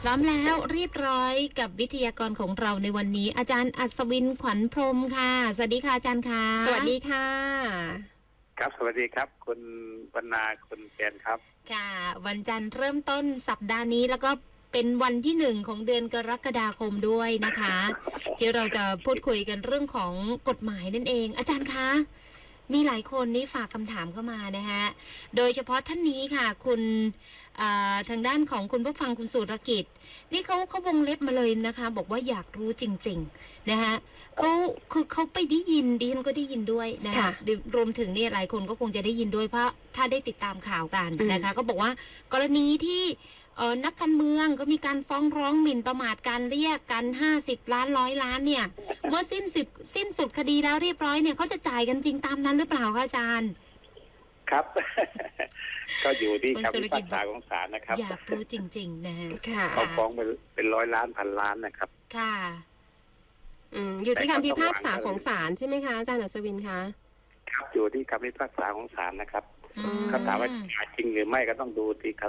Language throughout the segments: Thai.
พร้อมแล้วเรียบร้อยกับวิทยากรของเราในวันนี้ อาจารย์อัศวินขวัญพรหมค่ะ สวัสดีค่ะอาจารย์ค่ะ สวัสดีค่ะ ครับสวัสดีครับ คุณบรรณาคุณแกนครับ ค่ะ วันจันทร์เริ่มต้นสัปดาห์นี้แล้วก็เป็นวันที่หนึ่งของเดือนกรกฎาคมด้วยนะคะ ที่เราจะพูดคุยกันเรื่องของกฎหมายนั่นเอง อาจารย์คะมีหลายคนนี่ฝากคำถามเข้ามานะฮะ โดยเฉพาะท่านนี้ค่ะ คุณอ่า ทางด้านของคุณผู้ฟังคุณสุรกิจ นี่เขาเขาวงเล็บมาเลยนะคะ บอกว่าอยากรู้จริง ๆนะคะเขาคือเขาไปได้ยินดิฉันก็ได้ยินด้วยนะค่ะรวมถึงเนี่ยหลายคนก็คงจะได้ยินด้วยเพราะถ้าได้ติดตามข่าวกันอืมนะคะ ก็บอกว่ากรณีที่เออนักการเมืองก็มีการฟ้องร้องหมิ่นประมาทการเรียกกันห้าสิบล้านร้อยล้านเนี่ย เมื่อสิ้นสิบสิ้นสุดคดีแล้วเรียบร้อยเนี่ยเขาจะจ่ายกันจริงตามนั้นหรือเปล่าคะอาจารย์ ครับ ก็อยู่ที่คุณคำสุรพิกิพาจกษาของศาลนะครับ อยากรู้จริง ๆ นะฮะค่ะเขาฟ้องไปเป็นร้อยล้านพันล้านนะครับ ค่ะ อืมอยู่ที่คำพิพากษาของศาลใช่ไหมคะอาจารย์อัศวินคะครับอยู่ที่คำพิพากษาของศาลนะครับอืมเขาถามว่าจ่ายจริงหรือไม่ก็ต้องดูที่เขา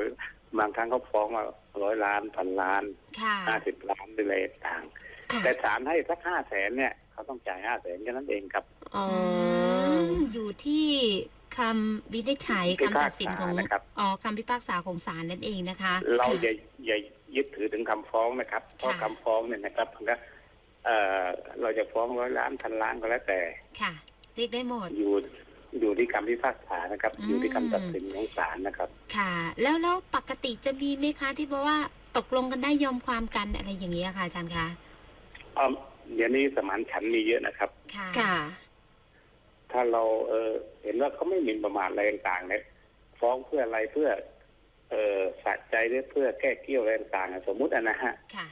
บางครั้งเขาฟ้องมาร้อยล้านพันล้านค่ะห้าสิบล้านไปเลยต่างค่ะแต่ศาลให้สักห้าแสนเนี่ย เขาต้องจ่ายห้าแสนแค่นั้นเองครับ อ๋อมอยู่ที่ คำวินิจฉัยพิคำพาตักดสินษาของนะครับ อ๋อคำพิพากษาของศาลนั่นเองนะคะ เราอย่าอย่ายึดถือถึงคำฟ้องนะครับ เพราะค่ะ คำฟ้องเนี่ยนะครับมันก็เอ่อเราจะฟ้องร้อยล้านพันล้านก็แล้วแต่ ค่ะ เรียกได้หมด อยู่อยู่ที่คำพิพากษานะครับ อืม อยู่ที่คำตัดสินของศาลนะครับ ค่ะ แล้วแล้วปกติจะมีไหมคะที่บอกว่าตกลงกันได้ยอมความกันอะไรอย่างนี้ยค่ะอาจารย์คะอ๋อเดี๋ยวนี้สมานฉันท์มีเยอะนะครับ ค่ะ ค่ะ ถ้าเราเออเห็นว่าเขาไม่หมิ่นประมาทอะไรต่างๆเนี่ยฟ้องเพื่ออะไรเพื่อ เออสะใจหรือเพื่อแก้เกี้ยวอะไรต่างๆอะสมมุติอะนะฮะค่ะ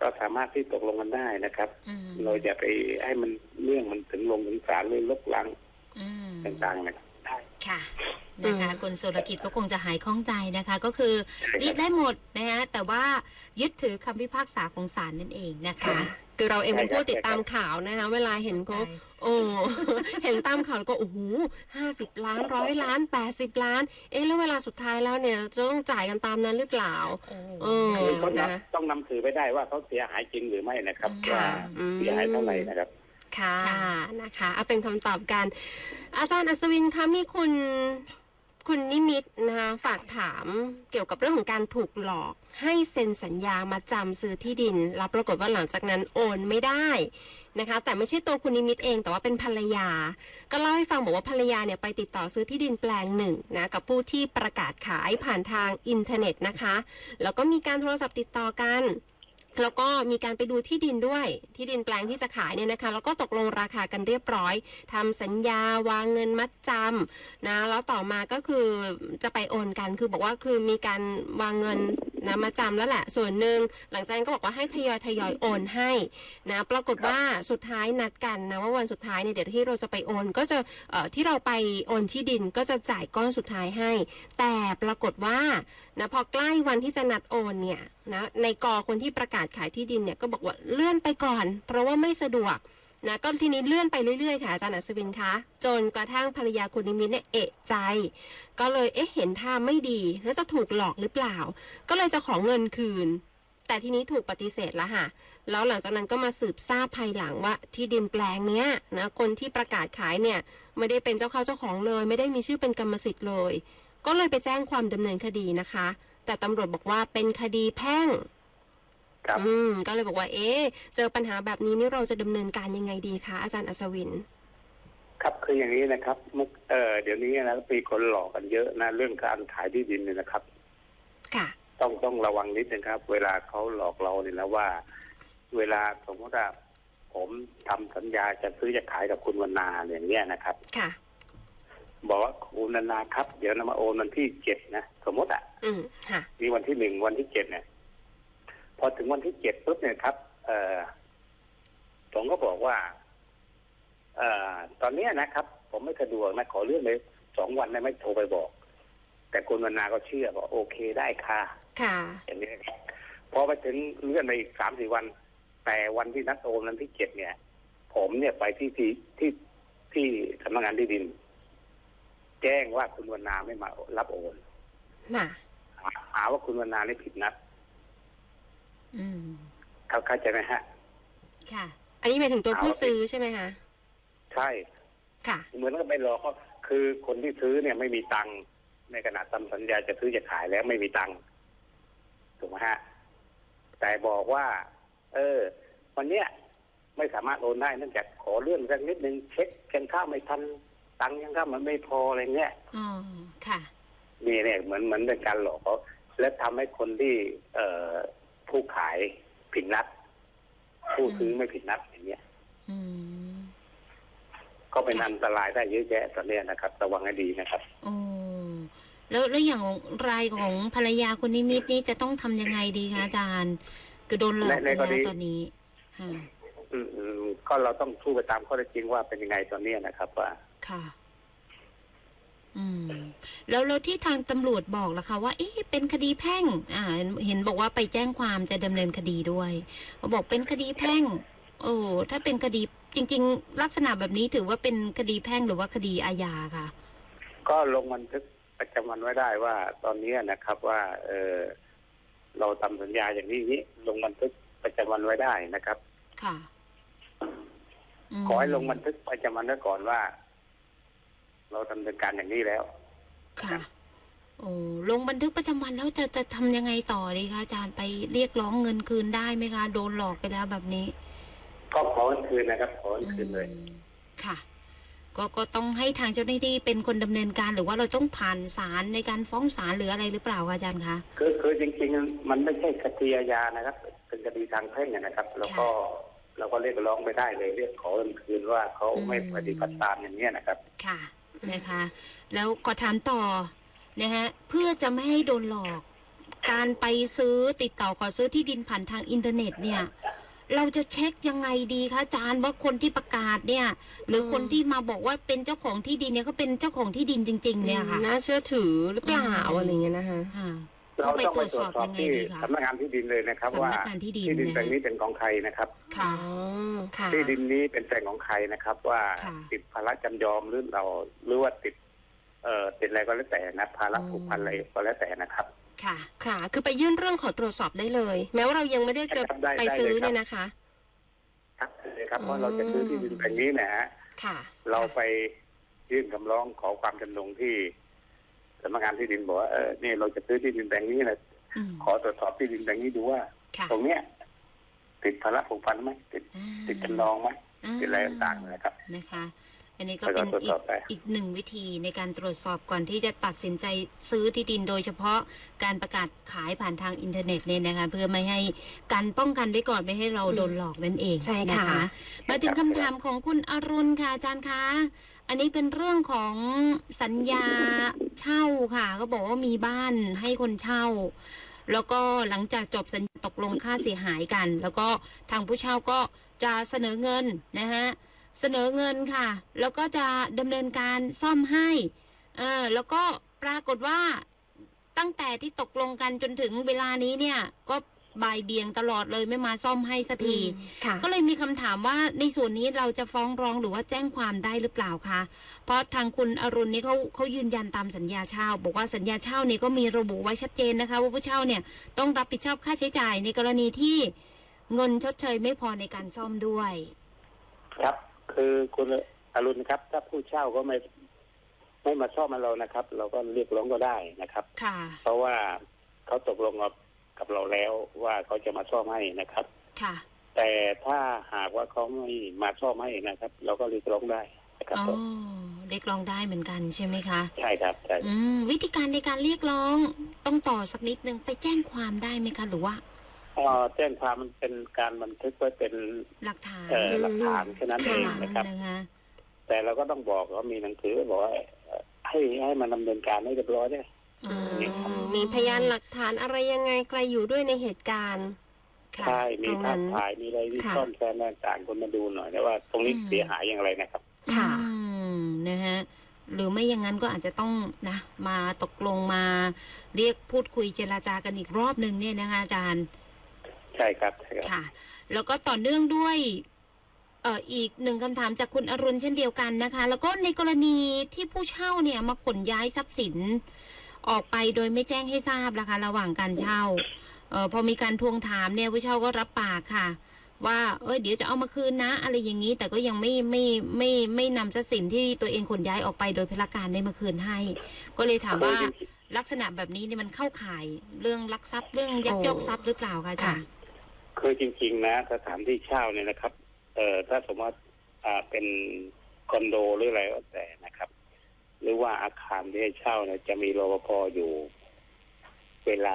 ก็สามารถที่ตกลงกันได้นะครับอืมเราอย่าไปให้มันเรื่องมันถึงลงถึงศาลหรือลบลังอืมต่างๆนะครับได้ค่ะนะคะอืมคุณสุรกิจก็คงจะหายข้องใจนะคะ ก็คือใช่เรียกครับได้หมดนะคะแต่ว่ายึดถือคำพิพากษาของศาลนั่นเองนะคะ ค่ะคือเราเองเป็นใช่ครับผู้ติดตามข่าวนะคะ เวลาเห็นเขาใช่โอ้เห็นตามข่าวแล้วก็โอ้โหห้าสิบล้านร้อยล้านแปดสิบล้าน เอ๊ะแล้วเวลาสุดท้ายแล้วเนี่ยจะต้องจ่ายกันตามนั้นหรือเปล่าโอ้เออคือเขานะต้องนำถือไปได้ว่าเขาเสียหายจริงหรือไม่นะครับค่ะว่าอืมเสียหายเท่าไหร่นะครับค่ะค่ะนะคะเอาเป็นคำตอบกัน อาจารย์อัศวินคะมีคุณ คุณนิมิตนะคะฝากถามเกี่ยวกับเรื่องของการถูกหลอก ให้เซ็นสัญญามาจำซื้อที่ดิน แล้วปรากฏว่าหลังจากนั้นโอนไม่ได้นะคะ แต่ไม่ใช่ตัวคุณนิมิตเองแต่ว่าเป็นภรรยา ก็เล่าให้ฟังบอกว่าภรรยาเนี่ยไปติดต่อซื้อที่ดินแปลงหนึ่งนะกับผู้ที่ประกาศขายผ่านทางอินเทอร์เน็ตนะคะ แล้วก็มีการโทรศัพท์ติดต่อกัน แล้วก็มีการไปดูที่ดินด้วย ที่ดินแปลงที่จะขายเนี่ยนะคะ แล้วก็ตกลงราคากันเรียบร้อยทำสัญญาวางเงินมัดจำนะ แล้วต่อมาก็คือจะไปโอนกัน คือบอกว่าคือมีการวางเงิน นะมาจำแล้วแหละ ส่วนหนึ่งหลังจากนั้นก็บอกว่าให้ทยอยทยอยโอนให้นะปรากฏว่าสุดท้ายนัดกันนะว่าวันสุดท้ายเนี่ยเดี๋ยวที่เราจะไปโอน ก็จะเอ่อที่เราไปโอนที่ดินก็จะจ่ายก้อนสุดท้ายให้ แต่ปรากฏว่านะพอใกล้วันที่จะนัดโอนเนี่ยนะในกอคนที่ประกาศขายที่ดินเนี่ยก็บอกว่าเลื่อนไปก่อน เพราะว่าไม่สะดวก นะก็ทีนี้เลื่อนไปเรื่อยๆค่ะอาจารย์อัศวินคะจนกระทั่งภรรยาคุณนิมิตเนี่ยเอะใจ ก็เลยเอ๊ะเห็นท่าไม่ดีแล้วจะถูกหลอกหรือเปล่า ก็เลยจะขอเงินคืน แต่ทีนี้ถูกปฏิเสธแล้วค่ะแล้วหลังจากนั้นก็มาสืบทราบภายหลังว่าที่ดินแปลงเนี้ยนะคนที่ประกาศขายเนี่ยไม่ได้เป็นเจ้าเข้าเจ้าของเลย ไม่ได้มีชื่อเป็นกรรมสิทธิ์เลย ก็เลยไปแจ้งความดำเนินคดีนะคะ แต่ตำรวจบอกว่าเป็นคดีแพ่ง ครับอืมก็เลยบอกว่า เอ๊ะเจอปัญหาแบบนี้นี่เราจะดำเนินการยังไงดีคะอาจารย์อัศวิน ครับคืออย่างนี้นะครับมุกเออเดี๋ยวนี้นะมีคนหลอกกันเยอะนะเรื่องการขายที่ดินเนี่ยนะครับ ค่ะ ต้องต้องระวังนิดนึงครับ เวลาเขาหลอกเราเนี่ยนะว่า เวลาสมมติว่าผมทำสัญญาจะซื้อจะขายกับคุณวรรณาอย่างเงี้ยนะครับ ค่ะ บอกว่าคุณวรรณาครับ เดี๋ยวนะมาโอนวันที่เจ็ดนะสมมติอะอืมค่ะมีวันที่หนึ่งวันที่เจ็ดเนี่ย พอถึงวันที่เจ็ดปุ๊บเนี่ยครับ เออผมก็บอกว่า เอ่อตอนเนี้ยนะครับ ผมไม่สะดวกนะขอเลื่อนเลยสองวันได้ไหมโทรไปบอก แต่คุณวรรณาก็เชื่อบอกโอเคได้ค่ะ ค่ะ อย่างนี้นะครับพอไปถึงเลื่อนไปอีกสามสี่วัน แต่วันที่นัดโอนวันที่เจ็ดเนี่ย ผมเนี่ยไปที่ที่ที่ที่สำนักงานที่ดิน แจ้งว่าคุณวรรณาไม่มารับโอนน่ะหาหาว่าคุณวรรณานี่ผิดนัด อืมเขาเข้าใจไหมฮะ ค่ะ อันนี้หมายถึงตัวผู้ซื้อใช่ไหมคะ ใช่ ค่ะ เหมือนกับไม่รอก็คือคนที่ซื้อเนี่ยไม่มีตังค์ในขณะทำสัญญาจะซื้อจะขายแล้วไม่มีตังค์ถูกไหมฮะ แต่บอกว่า เออ วันเนี้ยไม่สามารถโอนได้เนื่องจากขอเลื่อนสักนิดนึงเช็คกันข้าวไม่ทันตังค์ยังข้าวมันไม่พออะไรเงี้ยอ๋อค่ะนี่เนี่ยเหมือนเหมือนเป็นการหลอกเขาและทำให้คนที่ เอ่อ ผู้ขายผิดนัด ผู้ซื้อไม่ผิดนัดอย่างเงี้ยอืมก็เป็นอันตรายได้เยอะแยะตอนเนี้ยนะครับ ระวังให้ดีนะครับโอ้แล้วแล้วอย่างรายของภรรยาคุณนิมิตนี่จะต้องทำยังไงดีคะอาจารย์ คือโดนหลอกในไปในกรแล้วณีตอนนี้ค่ะอืมอืมก็เราต้องสู้ไปตามข้อเท็จจริงว่าเป็นยังไงตอนเนี้ยนะครับ ว่าค่ะ อืมแล้วแล้วที่ทางตำรวจบอกล่ะคะว่าเอ๊ะเป็นคดีแพ่ง อ่า เห็นบอกว่าไปแจ้งความจะดำเนินคดีด้วยเขาบอกเป็นคดีแพ่ง โอ้ถ้าเป็นคดีจริง ๆ ลักษณะแบบนี้ถือว่าเป็นคดีแพ่งหรือว่าคดีอาญาค่ะ ก็ลงบันทึกประจำวันไว้ได้ว่า ตอนเนี้ยนะครับว่า เออเราทำสัญญาอย่างนี้นี้ลงบันทึกประจำวันไว้ได้นะครับ ค่ะมขอให้ลงบันทึกประจำวันไว้ก่อนว่า เราดำเนินการอย่างนี้แล้ว ค่ะ โอ้ลงบันทึกประจำวันแล้วจะจะทำยังไงต่อดีคะอาจารย์ไปเรียกร้องเงินคืนได้ไหมคะ โดนหลอกไปแล้วแบบนี้ ก็ขอวันคืนนะครับ ขอวันคืนเลยอืมค่ะ ก็ก็ต้องให้ทางเจ้าหน้าที่เป็นคนดำเนินการหรือว่าเราต้องผ่านศาลในการฟ้องศาลหรืออะไรหรือเปล่าคะอาจารย์คะคือคือจริง ๆ มันไม่ใช่คดีอาญานะครับ เป็นคดีทางแพ่งนะครับ แล้วก็เราก็เรียกร้องไม่ได้เลยเรียกขอเงินคืนว่าเขาไม่ปฏิบัติตามอย่างเนี้ยนะครับ ค่ะ นะคะ แล้วก็ถามต่อนะฮะเพื่อจะไม่ให้โดนหลอก การไปซื้อติดต่อขอซื้อที่ดินผ่านทางอินเทอร์เน็ตเนี่ย เราจะเช็คยังไงดีคะอาจารย์ว่าคนที่ประกาศเนี่ย หรือคนที่มาบอกว่าเป็นเจ้าของที่ดินเนี่ยเขาเป็นเจ้าของที่ดินจริง ๆ เนี่ยค่ะ น่าเชื่อถือหรือเปล่าอืมอะไรเงี้ยนะคะอ่า เราต้องไปตรวจสอบต้องไปตรวจสอบยังไงที่ดีคะสำนักงานที่ดินเลยนะครับ ว่าสำนักงานที่ดินที่ดินนะแปลงนี้เป็นของใครนะครับค่ะอ๋อค่ะ ที่ดินนี้เป็นแปลงของใครนะครับ ว่าค่ะ ติดภาระจำยอมหรือเราหรือว่าติด เอ่อติดอะไรก็แล้วแต่นะภาระอืมผูกพันอะไรก็แล้วแต่นะครับ ค่ะ ค่ะ คือไปยื่นเรื่องขอตรวจสอบได้เลย แม้ว่าเรายังไม่ได้จะได้ไปได้ซื้อเลยครับ เนี่ยนะคะ ครับเลยครับอืมเพราะเราจะซื้อที่ดินแปลงนี้นะฮะค่ะ เราไปยื่นคำร้องขอความจำนงที่สำนักงานที่ดินบอกว่าเออนี่เราจะซื้อที่ดินแปลงนี้นะอืมขอตรวจสอบที่ดินแปลงนี้ดูว่าค่ะตรงเนี้ย ติดภาระผูกพันไหมติดอ่าติดจำนองไหมอ่าติดอะไรต่างๆนะครับนะคะอันนี้ก็แล้วก็เป็นตรวจอีสกอบไปอีกหนึ่งวิธีในการตรวจสอบก่อนที่จะตัดสินใจซื้อที่ดินโดยเฉพาะการประกาศขายผ่านทางอินเทอร์เน็ตเนี่ยนะคะเพื่อไม่ให้การป้องกันไว้ก่อนไม่ให้เราโดนหลอกนั่นเองใช่นะค่ะคะมาถึงคำถามของคุณอรุณค่ะอาจารย์คะ อันนี้เป็นเรื่องของสัญญาเช่าค่ะ ก็บอกว่ามีบ้านให้คนเช่า แล้วก็หลังจากจบสัญญาตกลงค่าเสียหายกัน แล้วก็ทางผู้เช่าก็จะเสนอเงินนะฮะเสนอเงินค่ะ แล้วก็จะดำเนินการซ่อมให้เออแล้วก็ปรากฏว่าตั้งแต่ที่ตกลงกันจนถึงเวลานี้เนี่ยก็ บ่ายเบี่ยงตลอดเลยไม่มาซ่อมให้สักทีค่ะก็เลยมีคำถามว่าในส่วนนี้เราจะฟ้องร้องหรือว่าแจ้งความได้หรือเปล่าคะเพราะทางคุณอรุณนี่เขาเขายืนยันตามสัญญาเช่า บอกว่าสัญญาเช่านี่ก็มีระบุไว้ชัดเจนนะคะว่าผู้เช่าเนี่ยต้องรับผิดชอบค่าใช้จ่ายในกรณีที่เงินชดเชยไม่พอในการซ่อมด้วย ครับ คือคุณอรุณครับ ถ้าผู้เช่าก็ไม่ไม่มาซ่อมให้เรานะครับ เราก็เรียกร้องก็ได้นะครับ ค่ะ เพราะว่าเขาตกลงกับ กับเราแล้วว่าเขาจะมาซ่อมให้นะครับ ค่ะ แต่ถ้าหากว่าเขาไม่มาซ่อมให้นะครับ เราก็เรียกร้องได้นะครับอ๋อผมเรียกร้องได้เหมือนกันใช่ไหมคะใช่ครับใช่อืมวิธีการในการเรียกร้องต้องต่อสักนิดนึงไปแจ้งความได้ไหมคะหรือว่าเอ่อแจ้งความมันเป็นการบันทึกไว้เป็นหลักฐานเอ่อหลักฐานแค่นั้นเองค่ะนะครับนะคะแต่เราก็ต้องบอกว่ามีหนังสือบอกว่าเอ่อให้ให้มันดำเนินการให้เรียบร้อยเนี่ยอ๋อ มีพยานหลักฐานอะไรยังไงใครอยู่ด้วยในเหตุการณ์ค่ะใช่มีตรงนั้ภาพนถ่ายมีอะไรที่ค่ะซ่อนแซมต่างๆคนมาดูหน่อยนะว่าตรงนี้อืมเสียหายอย่างไรนะครับ ค่ะอืมนะฮะหรือไม่อย่างนั้นก็อาจจะต้องนะมาตกลงมาเรียกพูดคุยเจรจากันอีกรอบหนึ่งเนี่ยนะคะอาจารย์ใช่ครับใช่ครับค่ะ แล้วก็ต่อเนื่องด้วยเอ่ออีกหนึ่งคำถามจากคุณอรุณเช่นเดียวกันนะคะ แล้วก็ในกรณีที่ผู้เช่าเนี่ยมาขนย้ายทรัพย์สิน ออกไปโดยไม่แจ้งให้ทราบนะคะ ระหว่างการเช่าเออพอมีการทวงถามเนี่ยผู้เช่าก็รับปากค่ะ ว่าเอยเดี๋ยวจะเอามาคืนนะ อะไรอย่างนี้แต่ก็ยังไม่ไม่ไม่ไม่นำทรัพย์สินที่ตัวเองขนย้ายออกไปโดยพลการได้มาคืนให้ ก็เลยถามว่าลักษณะแบบนี้เนี่ยมันเข้าข่ายเรื่องลักทรัพย์เรื่องยักยอกทรัพย์หรือเปล่าคะอาจารย์คือจริง ๆ นะสถานที่เช่าเนี่ยนะครับ เอ่อถ้าสมมติว่าอ่าเป็นคอนโดหรืออะไรก็แต่นะครับ หรือว่าอาคารที่ให้เช่าเนี่ยจะมีรปภอยู่ เวลา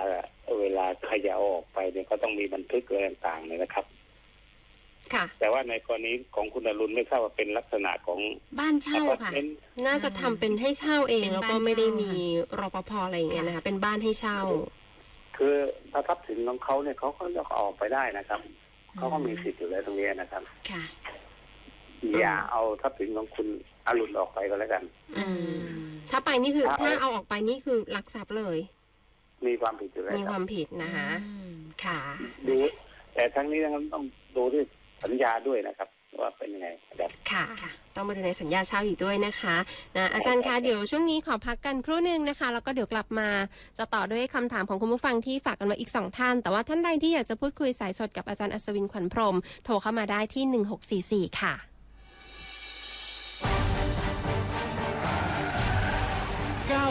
เวลาใครจะเอาออกไปเนี่ยก็ต้องมีบันทึกอะไรต่างๆเนี่ยนะครับ ค่ะ แต่ว่าในกรณีของคุณอรุณไม่ทราบว่าเป็นลักษณะของบ้านอเช่าพาร์ตค่ะเมนต์น่าจะทำเป็นให้เช่าเองเป็นแล้วก็บ้านไม่ได้เช่ามีรปภอะไรอย่างเงี้ยนะคะเป็นบ้านให้เช่า คือถ้าทรัพย์สินของเขาเนี่ยเขาก็จะออกไปได้นะครับเขาก็มีสิทธิ์อยู่แล้วตรงนี้นะครับ ค่ะ อย่าเอาทรัพย์สินของคุณอรุณออกไปก็แล้วกันอืมถ้าไปนี่คือถ้าถ้าเอาออกไปนี่คือลักทรัพย์เลย มีความผิดอยู่แล้วมีคครับวามผิดนะคะอืมค่ะดูแต่ทั้งนี้ทั้งนั้นต้องดูที่สัญญาด้วยนะครับว่าเป็นยังไงนะครับค่ะค่ะ ต้องมาดูในสัญญาเช่าอีกด้วยนะคะนะอาจารย์คะเดี๋ยวช่วงนี้ขอพักกันครู่หนึ่งนะคะ แล้วก็เดี๋ยวกลับมาจะต่อด้วยคำถามของคุณผู้ฟังที่ฝากกันมาอีกสองท่าน แต่ว่าท่านใดที่อยากจะพูดคุยสายสดกับอาจารย์อัศวินขวัญพรหมโทรเข้ามาได้ที่ 1644 ค่ะ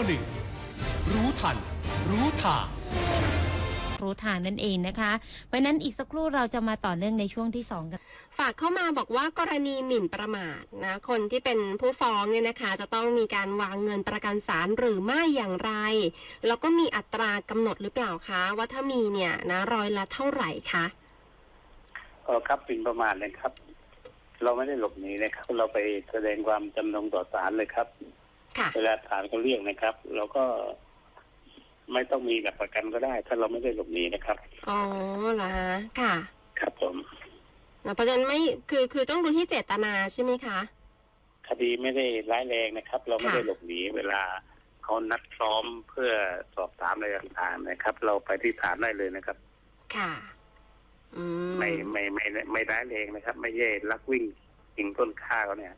91 รู้ทัน รู้ทางรู้ทางนั่นเองนะคะ เพราะฉะนั้นอีกสักครู่เราจะมาต่อเนื่องในช่วงที่สองกัน ฝากเข้ามาบอกว่ากรณีหมิ่นประมาทนะ คนที่เป็นผู้ฟ้องเนี่ยนะคะ จะต้องมีการวางเงินประกันศาลหรือไม่อย่างไร แล้วก็มีอัตรากำหนดหรือเปล่าคะ ว่าถ้ามีเนี่ยนะร้อยละเท่าไหร่คะเออครับเป็นประมาณเลยครับ เราไม่ได้หลบหนีนะครับ เราไปแสดงความจำนงต่อศาลเลยครับค่ะ เวลาศาลเขาเรียกนะครับ เราก็ไม่ต้องมีหลักประกันก็ได้ ถ้าเราไม่ได้หลบหนีนะครับ อ๋อเหรอฮะค่ะ ครับผมแล้วเพราะฉะนั้นไม่คือคือต้องดูที่เจตนาใช่ไหมคะคดีไม่ได้ร้ายแรงนะครับ เราไม่ได้ค่ะหลบหนีเวลาเขานัดซ้อมเพื่อสอบถามอะไรต่างๆนะครับ เราไปที่ศาลได้เลยนะครับ ค่ะอืมไม่ไม่ไม่ไม่ไม่ร้ายแรงนะครับ ไม่ใช่ลักวิ่งยิงต้นฆ่าเขาเนี่ย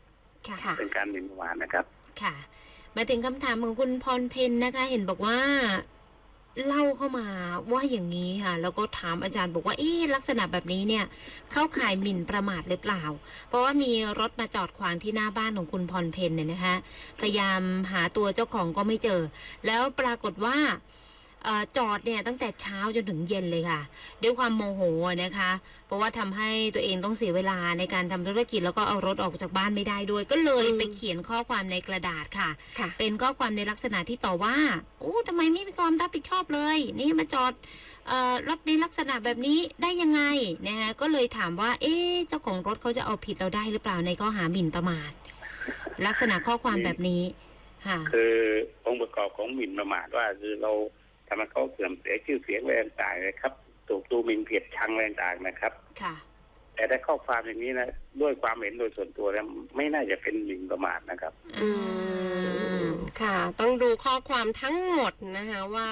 ค่ะค่ะเป็นการหมิ่นประมาทนะครับ ค่ะ มาถึงคำถามของคุณพรเพนนะคะ เห็นบอกว่าเล่าเข้ามาว่าอย่างนี้ค่ะ แล้วก็ถามอาจารย์บอกว่าเอ๊ะลักษณะแบบนี้เนี่ย เข้าข่ายหมิ่นประมาทหรือเปล่า เพราะว่ามีรถมาจอดขวางที่หน้าบ้านของคุณพรเพนเนี่ยนะคะ พยายามหาตัวเจ้าของก็ไม่เจอ แล้วปรากฏว่า จอดเนี่ยตั้งแต่เช้าจนถึงเย็นเลยค่ะ ด้วยความโมโหนะคะ เพราะว่าทำให้ตัวเองต้องเสียเวลาในการทำธุรกิจแล้วก็เอารถออกจากบ้านไม่ได้ด้วย ก็เลยอืมไปเขียนข้อความในกระดาษค่ะค่ะ เป็นข้อความในลักษณะที่ต่อว่า โอ้ทำไมไม่มีความรับผิดชอบเลย นี่มาจอดเอ่อรถในลักษณะแบบนี้ได้ยังไงนะคะก็เลยถามว่า เอ๊ะเจ้าของรถเขาจะเอาผิดเราได้หรือเปล่าในข้อหาหมิ่นประมาท ลักษณะข้อความแบบนี้ค่ะคือองค์ประกอบของหมิ่นประมาทว่าคือเรา ทำให้เขาเสื่อมเสียชื่อเสียงอะไรต่างๆนะครับถูกดูหมิ่นเกลียดชังอะไรต่างๆนะครับค่ะแต่ถ้าข้อความอย่างนี้นะด้วยความเห็นโดยส่วนตัวแล้วไม่น่าจะเป็นหมิ่นประมาทนะครับ อืมค่ะ ต้องดูข้อความทั้งหมดนะคะว่า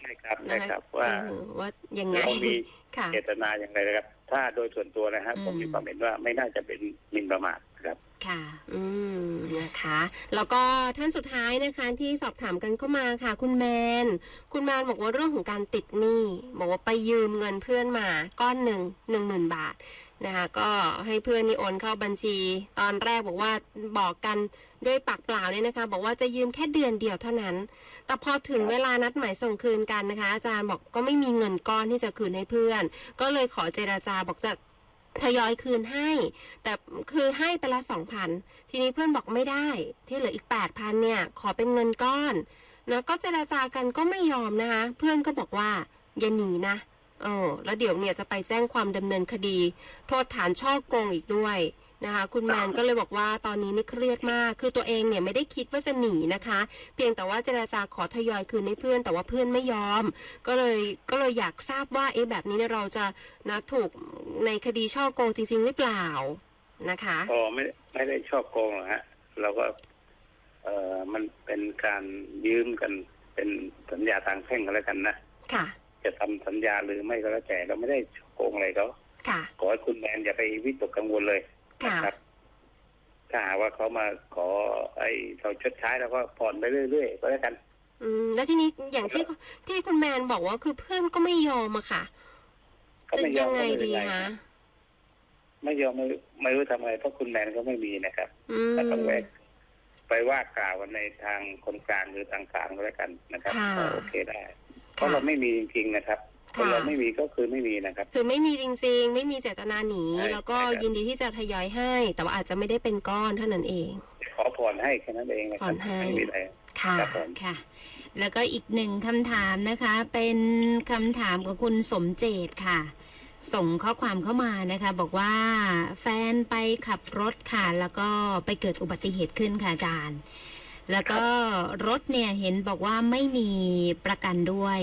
ใช่ครับนะใช่คะครับว่าเออว่ายังไงเรามีค่ะเจตนาอย่างไรนะครับ ถ้าโดยส่วนตัวนะฮะอืมผมมีความเห็นว่าไม่น่าจะเป็นหมิ่นประมาทนะ ครับ ค่ะ อืมนะคะ แล้วก็ท่านสุดท้ายนะคะที่สอบถามกันเข้ามาค่ะ คุณแมน คุณแมนบอกว่าเรื่องของการติดหนี้บอกว่าไปยืมเงินเพื่อนมาก้อนหนึ่งหนึ่งหมื่นบาทนะคะก็ให้เพื่อนนี่โอนเข้าบัญชี ตอนแรกบอกว่าบอกกันด้วยปากเปล่าเนี่ยนะคะ บอกว่าจะยืมแค่เดือนเดียวเท่านั้น แต่พอถึงเวลานัดหมายส่งคืนกันนะคะ อาจารย์บอกก็ไม่มีเงินก้อนที่จะคืนให้เพื่อน ก็เลยขอเจราจาบอกจะ ทยอยคืนให้ แต่คือให้ไปละสองพันทีนี้เพื่อนบอกไม่ได้ ที่เหลืออีกแปดพันเนี่ย ขอเป็นเงินก้อนนะก็เจราจากันก็ไม่ยอมนะคะ เพื่อนก็บอกว่าอย่าหนีนะเออแล้วเดี๋ยวเนี่ยจะไปแจ้งความดำเนินคดี โทษฐานช่อโกงอีกด้วย นะคะ คุณแมนก็เลยบอกว่าตอนนี้นี่เครียดมาก คือตัวเองเนี่ยไม่ได้คิดว่าจะหนีนะคะ เพียงแต่ว่าเจราจาขอทยอยคืนให้เพื่อน แต่ว่าเพื่อนไม่ยอม ก็เลยก็เลยอยากทราบว่าเอ๊ะแบบนี้เนี่ยเราจะนะถูกในคดีช่อโกงจริง ๆ หรือเปล่านะคะก็ไม่ไม่ได้ชอบโกงหรอกฮะเราก็เอ่อมันเป็นการยืมกันเป็นสัญญาทางแพ่งกันแล้วกันนะค่ะ จะทำสัญญาหรือไม่ก็แล้วแต่เราไม่ได้ชอบโกงอะไรเขาค่ะ ขอให้คุณแมนอย่าไปวิตกกังวลเลยค่ะ นะครับถ้าหากว่าเขามาขอ ไอ้เราชดใช้แล้วก็ผ่อนไปเรื่อยๆก็แล้วกัน อืม แล้วทีนี้อย่างที่ที่คุณแมนบอกว่าคือเพื่อนก็ไม่ยอมอะค่ะก็จะไม่ยอยัมงไงก็ม่ดีเป็นรคะไม่ยอมไม่ไม่รู้ทำไงเพราะคุณแมนก็ไม่มีนะครับอืมก็ต้องไปไปว่ากล่าวกันในทางคนกลางหรือทางกลางก็แล้วกันนะครับค่ะก็โอเคได้ เพราะเราไม่มีจริงๆนะครับ คนค่ะเราไม่มีก็คือไม่มีนะครับ คือไม่มีจริง ๆ ไม่มีเจตนาหนีใช่แล้วก็ใช่ครับยินดีที่จะทยอยให้ แต่ว่าอาจจะไม่ได้เป็นก้อนเท่านั้นเอง ขอพรให้แค่นั้นเองนะครัผ่อบนให้ไม่มีอะไรค่ะครับผมค่ะ แล้วก็อีกหนึ่งคำถามนะคะ เป็นคำถามของคุณสมเจตค่ะ ส่งข้อความเข้ามานะคะ บอกว่าแฟนไปขับรถค่ะ แล้วก็ไปเกิดอุบัติเหตุขึ้นค่ะอาจารย์ แล้วก็รถเนี่ยเห็นบอกว่าไม่มีประกันด้วย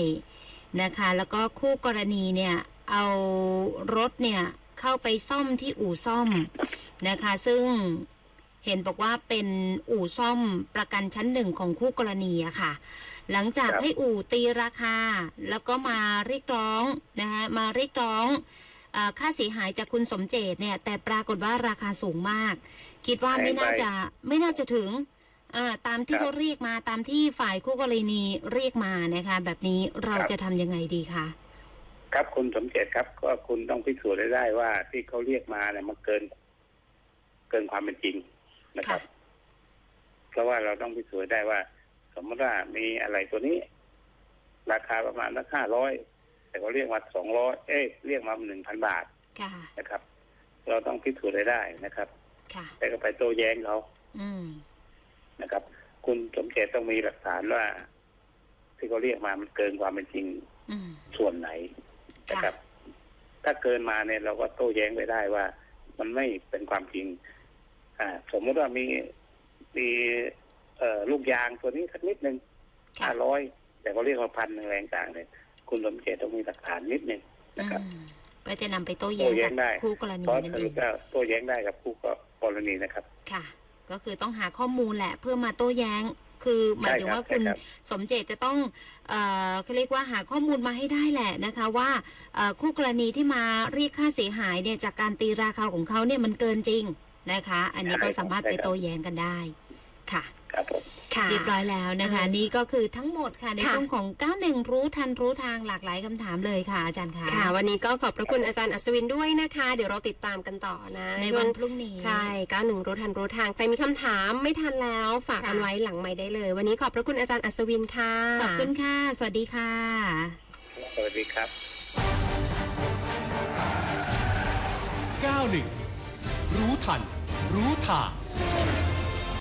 นะคะ แล้วก็คู่กรณีเนี่ยเอารถเนี่ยเข้าไปซ่อมที่อู่ซ่อมนะคะ ซึ่งเห็นบอกว่าเป็นอู่ซ่อมประกันชั้นหนึ่งของคู่กรณีอะค่ะ หลังจากให้อู่ตีราคา แล้วก็มาเรียกร้องนะคะมาเรียกร้องค่าเสียหายจากคุณสมเจตเนี่ย แต่ปรากฏว่าราคาสูงมาก คิดว่าไม่น่าจะไม่น่าจะถึง อ่าตามที่เขาเรียกมาตามที่ฝ่ายคู่กรณีเรียกมานะคะ แบบนี้เราจะทำยังไงดีคะครับคุณสมเจตครับ ก็คุณต้องพิสูจน์ได้ได้ว่าที่เขาเรียกมาเนี่ยมันเกิน เกินความเป็นจริงนะครับ เพราะว่าเราต้องพิสูจน์ได้ว่า สมมติว่ามีอะไรตัวนี้ ราคาประมาณสักห้าร้อยแต่เขาเรียกมาสองร้อยเอ้ยเรียกมาหนึ่งพันบาทค่ะนะครับ เราต้องพิสูจน์ได้ได้นะครับ ค่ะ แต่ก็ไปโต้แย้งเขาอืม นะครับ คุณสมเจตต้องมีหลักฐานว่า ที่เขาเรียกมามันเกินความเป็นจริงอืมส่วนไหนนะค่ะครับ ถ้าเกินมาเนี่ยเราก็โต้แย้งไปได้ว่า มันไม่เป็นความจริง อ่า สมมติว่ามีมีเอ่อลูกยางตัวนี้สักนิดหนึ่งค่ะห้าร้อยแต่เขาเรียกว่าพันหนึ่งแรงต่างเนี่ยคุณสมเจตต้องมีหลักฐานนิดหนึ่งอืนะครับมก็จะนำไปโต้แย้งโต้แย้กับงได้คู่กรณีเพราะนั่นสเอรุปงว่าโต้แย้งได้กับคู่กรณีนะครับ ค่ะ ก็คือต้องหาข้อมูลแหละเพื่อมาโต้แย้ง คือหมายถึงว่าใช่คุณครับสมเจตจะต้องเอ่อเขาเรียกว่าหาข้อมูลมาให้ได้แหละนะคะ ว่าเอ่อคู่กรณีที่มาเรียกค่าเสียหายเนี่ยจากการตีราคาของเขาเนี่ยมันเกินจริงนะคะ อันนี้ก็สามารถไปโต้แย้งกันได้ ค่ะ ครับผม ค่ะเรียบร้อยแล้วนะคะอ่านี่นี่ก็คือทั้งหมดค่ะในค่ะ ช่วงของ 91 รู้ทันรู้ทางหลากหลายคำถามเลยค่ะอาจารย์คะค่ะ วันนี้ก็ขอบพระคุณอาจารย์อัศวินด้วยนะคะ เดี๋ยวเราติดตามกันต่อนะในวันพรุ่งนี้ ใช่ก้าหนึ่งรู้ทันรู้ทาง ใครมีคำถามไม่ทันแล้วฝากกันค่ะไว้หลังไม่ได้เลย วันนี้ขอบพระคุณอาจารย์อัศวินค่ะ ขอบคุณค่ะ สวัสดีค่ะ สวัสดีครับ 91 รู้ทัน รู้ทาง